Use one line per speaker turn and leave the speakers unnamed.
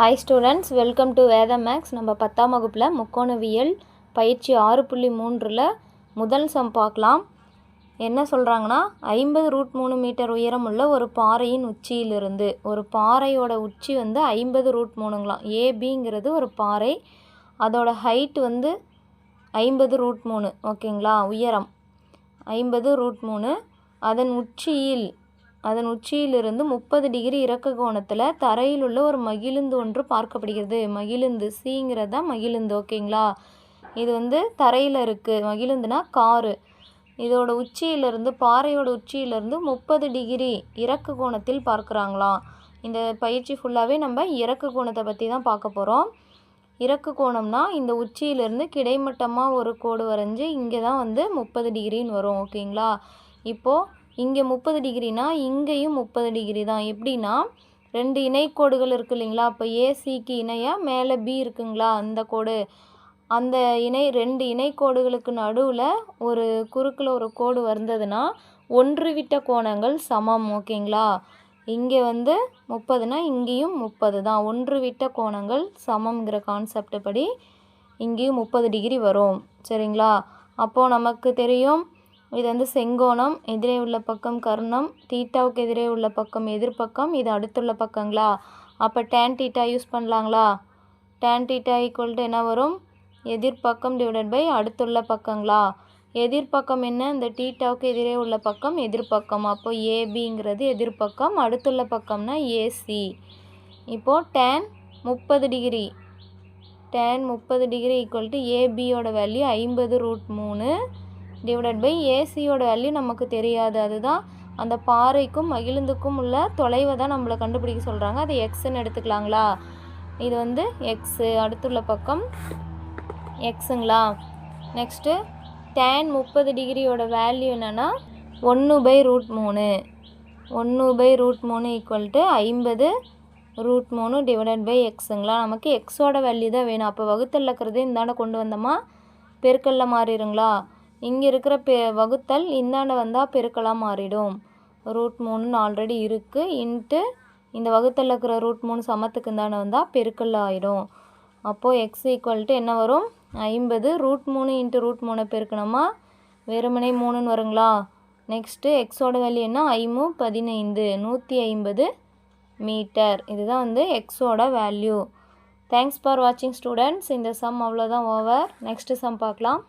Hi students welcome to Veda maths நம்ம பத்தாம் வகுப்பில் முக்கோணவியல் பயிற்சி ஆறு புள்ளி மூன்றில் முதல் சம் பார்க்கலாம். என்ன சொல்கிறாங்கன்னா ஐம்பது ரூட் மூணு மீட்டர் உயரமுள்ள ஒரு பாறையின் உச்சியிலிருந்து ஒரு பாறையோட உச்சி வந்து ஐம்பது ரூட் மூணுங்களாம். ஏபிங்கிறது ஒரு பாறை அதோட ஹைட் வந்து ஐம்பது ரூட் மூணு ஓகேங்களா உயரம் ஐம்பது ரூட் மூணு. அதன் உச்சியில் அதன் உச்சியிலிருந்து முப்பது டிகிரி இறக்க கோணத்தில் தரையில் உள்ள ஒரு மகிழுந்து ஒன்று பார்க்கப்படுகிறது. மகிழுந்து சிங்கிறது தான் மகிழுந்து ஓகேங்களா? இது வந்து தரையில் இருக்குது மகிழுந்துனா காரு. இதோட உச்சியிலிருந்து பாறையோட உச்சியிலிருந்து முப்பது டிகிரி இறக்க கோணத்தில் பார்க்குறாங்களாம். இந்த பயிற்சி ஃபுல்லாகவே நம்ம இறக்கு கோணத்தை பற்றி தான் பார்க்க போகிறோம் இறக்கு கோணம்னா இந்த உச்சியிலேருந்து கிடைமட்டமாக ஒரு கோடு வரைஞ்சி இங்கே தான் வந்து முப்பது டிகிரின்னு வரும் ஓகேங்களா? இப்போது இங்கே முப்பது டிகிரினா இங்கேயும் முப்பது டிகிரி தான். எப்படின்னா ரெண்டு இணைக்கோடுகள் இருக்குது இல்லைங்களா? அப்போ ஏசிக்கு இணையாக மேலே பி இருக்குங்களா? அந்த கோடு. அந்த இணை ரெண்டு இணைக்கோடுகளுக்கு நடுவில் ஒரு குறுக்கில் ஒரு கோடு வந்ததுன்னா ஒன்று விட்ட கோணங்கள் சமம் ஓகேங்களா? இங்கே வந்து முப்பதுனா இங்கேயும் முப்பது தான். ஒன்று விட்ட கோணங்கள் சமம்ங்கிற கான்செப்ட் படி இங்கேயும் முப்பது டிகிரி வரும். சரிங்களா? அப்போது நமக்கு தெரியும் இது வந்து செங்கோணம் எதிரே உள்ள பக்கம் கர்ணம் தீட்டாவுக்கு எதிரே உள்ள பக்கம் எதிர்பக்கம் இது அடுத்துள்ள பக்கங்களா? அப்போ டேன் டீட்டா யூஸ் பண்ணலாங்களா? டேன் டீட்டா ஈக்குவல் டு என்ன வரும்? எதிர்பக்கம் டிவைடட் பை அடுத்துள்ள பக்கங்களா? எதிர்பக்கம் என்ன? இந்த டீட்டாவுக்கு எதிரே உள்ள பக்கம் எதிர்பக்கம் அப்போ ஏபிங்கிறது எதிர்பக்கம் அடுத்துள்ள பக்கம்னா ஏசி இப்போது டேன் முப்பது டிகிரி டேன் முப்பது டிகிரி ஈக்குவல் டு ஏபியோட வேல்யூ ஐம்பது ரூட் மூணு. டிவைடட் பை ஏசியோட வேல்யூ நமக்கு தெரியாது. அதுதான் அந்த பாறைக்கும் மகிழுந்துக்கும் உள்ள தொலைவை தான் நம்மளை கண்டுபிடிக்க சொல்கிறாங்க அது எக்ஸ்ன்னு எடுத்துக்கலாங்களா? இது வந்து எக்ஸு அடுத்துள்ள பக்கம் எக்ஸுங்களா நெக்ஸ்ட்டு டேன் முப்பது டிகிரியோட வேல்யூ என்னென்னா ஒன்று பை ரூட் மூணு. ஒன்று பை ரூட் மூணு ஈக்குவல் டு ஐம்பது ரூட் மூணு டிவைடட் பை எக்ஸுங்களா நமக்கு எக்ஸோட வேல்யூ தான் வேணும். அப்போ வகுத்தல் இருக்கிறது இந்தாண்ட கொண்டு வந்தோமா? பெருக்கல்ல மாறிடுங்களா? இங்கே இருக்கிற பெ வகுத்தல் இந்தாண்ட வந்தால் பெருக்கலாக மாறிடும். ரூட் மூணுன்னு ஆல்ரெடி இருக்குது இன்ட்டு இந்த வகுத்தலில் இருக்கிற ரூட் மூணு சமத்துக்கு இந்தாண்ட வந்தால் பெருக்கல் ஆகிடும் அப்போது எக்ஸ் ஈக்குவல்ட்டு என்ன வரும்? ஐம்பது. ரூட் மூணு இன்ட்டு ரூட் மூணை பெருக்கணுமா? வெறுமனை மூணுன்னு வருங்களா? நெக்ஸ்ட்டு எக்ஸோட வேல்யூ என்ன? ஐமு பதினைந்து. நூற்றி ஐம்பது மீட்டர். இதுதான் வந்து எக்ஸோட வேல்யூ. தேங்க்ஸ் ஃபார் வாட்சிங் ஸ்டூடெண்ட்ஸ் இந்த சம் அவ்வளோதான் ஓவர் நெக்ஸ்ட்டு சம் பார்க்கலாம்.